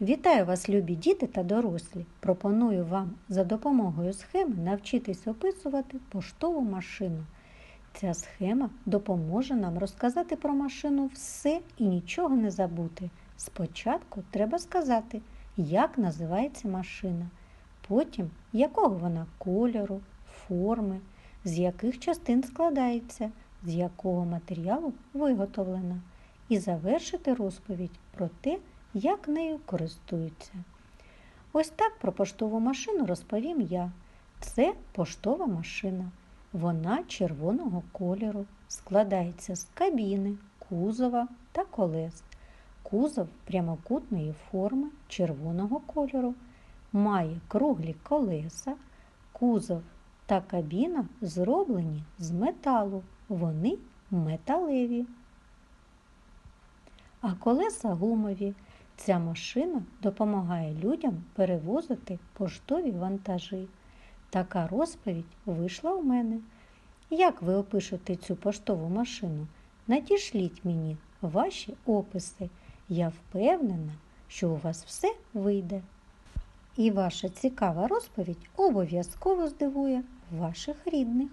Вітаю вас, любі діти та дорослі! Пропоную вам за допомогою схеми навчитись описувати поштову машину. Ця схема допоможе нам розказати про машину все і нічого не забути. Спочатку треба сказати, як називається машина, потім якого вона кольору, форми, з яких частин складається, з якого матеріалу виготовлена, і завершити розповідь про те, як нею користуються. Ось так про поштову машину розповім я. Це поштова машина. Вона червоного кольору, складається з кабіни, кузова та колес. Кузов прямокутної форми червоного кольору, має круглі колеса, кузов та кабіна зроблені з металу. Вони металеві. А колеса гумові. Ця машина допомагає людям перевозити поштові вантажі. Така розповідь вийшла у мене. Як ви опишете цю поштову машину? Надішліть мені ваші описи. Я впевнена, що у вас все вийде. І ваша цікава розповідь обов'язково здивує ваших рідних.